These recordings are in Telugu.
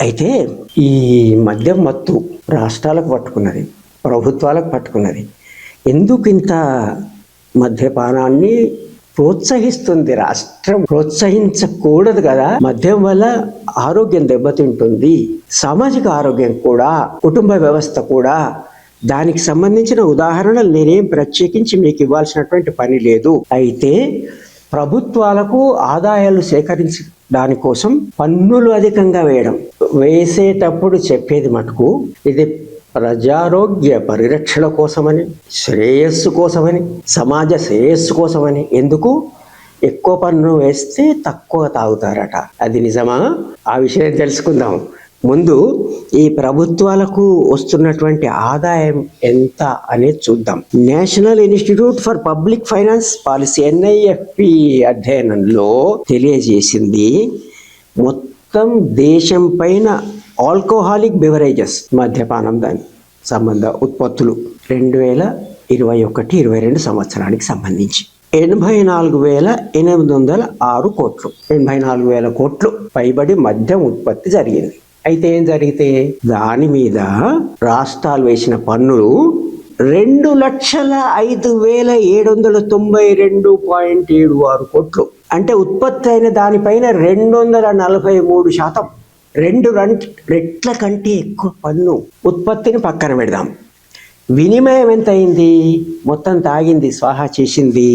అయితే ఈ మద్యం మత్తు రాష్ట్రాలకు పట్టుకున్నది ప్రభుత్వాలకు పట్టుకున్నది. ఎందుకు ఇంత మద్యపానాన్ని ప్రోత్సహిస్తుంది రాష్ట్రం? ప్రోత్సహించకూడదు కదా. మద్యం వల్ల ఆరోగ్యం దెబ్బతింటుంది సామాజిక ఆరోగ్యం కూడా కుటుంబ వ్యవస్థ కూడా. దానికి సంబంధించిన ఉదాహరణలు నేనేం ప్రత్యేకించి మీకు ఇవ్వాల్సినటువంటి పని లేదు. అయితే ప్రభుత్వాలకు ఆదాయాలు సేకరించడాని కోసం పన్నులు అధికంగా వేయడం. వేసేటప్పుడు చెప్పేది మటుకు ఇది ప్రజారోగ్య పరిరక్షణ కోసమని శ్రేయస్సు కోసమని సమాజ శ్రేయస్సు కోసమని ఎందుకు ఎక్కువ పన్ను వేస్తే తక్కువ తాగుతారట. అది నిజమా? ఆ విషయం తెలుసుకుందాం. ముందు ఈ ప్రభుత్వాలకు వస్తున్నటువంటి ఆదాయం ఎంత అనేది చూద్దాం. National institute for public finance policy NIFP అధ్యయనంలో తెలియజేసింది మొత్తం దేశం పైన ఆల్కహాలిక్ బెవరేజెస్ మద్యపానం దాని సంబంధ ఉత్పత్తులు రెండు వేల ఇరవై ఒకటి ఇరవై రెండు సంవత్సరానికి సంబంధించి. ఎనభై నాలుగు వేల ఎనిమిది వందల ఆరు కోట్లు ఎనభై నాలుగు వేల కోట్లు పైబడి మద్యం ఉత్పత్తి జరిగింది. అయితే ఏం జరిగితే? దాని మీద రాష్ట్రాలు వేసిన పన్నులు రెండు లక్షల ఐదు వేల ఏడు వందల తొంభై రెండు పాయింట్ ఏడు ఆరు కోట్లు. అంటే ఉత్పత్తి అయిన దానిపైన రెండు వందల నలభై మూడు శాతం. రెండు రంట్ రెట్ల కంటే ఎక్కువ పన్ను ఉత్పత్తిని పక్కన పెడదాం. వినిమయం ఎంత అయింది మొత్తం తాగింది స్వాహా చేసింది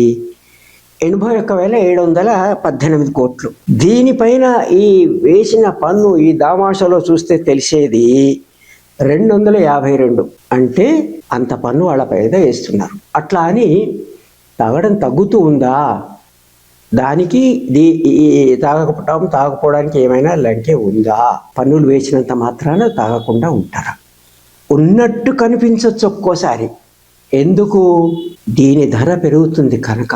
ఎనభై ఒక్క వేల ఏడు వందల పద్దెనిమిది కోట్లు. దీనిపైన ఈ వేసిన పన్ను ఈ దామాషలో చూస్తే తెలిసేది రెండు వందల యాభై రెండు. అంటే అంత పన్ను వాళ్ళ పైన వేస్తున్నారు. అట్లా అని తాగడం తగ్గుతూ ఉందా? దానికి దీ ఈ తాగకపోవడం తాగకపోవడానికి ఏమైనా లంకే ఉందా? పన్నులు వేసినంత మాత్రాన తాగకుండా ఉంటారా? ఉన్నట్టు కనిపించవచ్చు ఒక్కోసారి. ఎందుకు? దీని ధర పెరుగుతుంది కనుక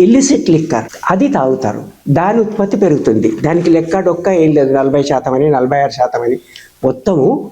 ఇల్లిసిట్ లిక్కర్ అది తాగుతారు. దాని ఉత్పత్తి పెరుగుతుంది. దానికి లెక్క డొక్క ఏం లేదు. నలభై శాతం అని నలభై ఆరు శాతం అని. మొత్తము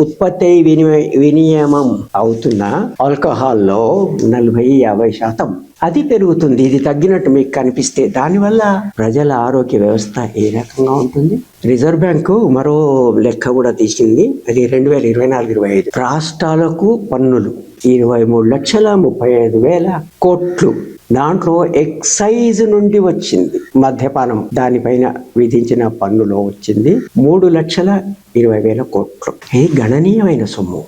ఉత్పత్తి వినియ వినియమం అవుతున్న ఆల్కహాల్లో నలభై యాభై శాతం. అది పెరుగుతుంది. ఇది తగ్గినట్టు మీకు కనిపిస్తే దానివల్ల ప్రజల ఆరోగ్య వ్యవస్థ ఏ రకంగా ఉంటుంది? రిజర్వ్ బ్యాంకు మరో లెక్క కూడా తీసింది. అది రెండు వేల ఇరవై నాలుగు ఇరవై ఐదు. రాష్ట్రాలకు పన్నులు. ఇరవై మూడు లక్షల ముప్పై ఐదు వేల కోట్లు. దాంట్లో ఎక్సైజ్ నుండి వచ్చింది మద్యపానం. దానిపైన విధించిన పన్నులో వచ్చింది మూడు లక్షల ఇరవై వేల కోట్లు. ఇది గణనీయమైన సొమ్ము.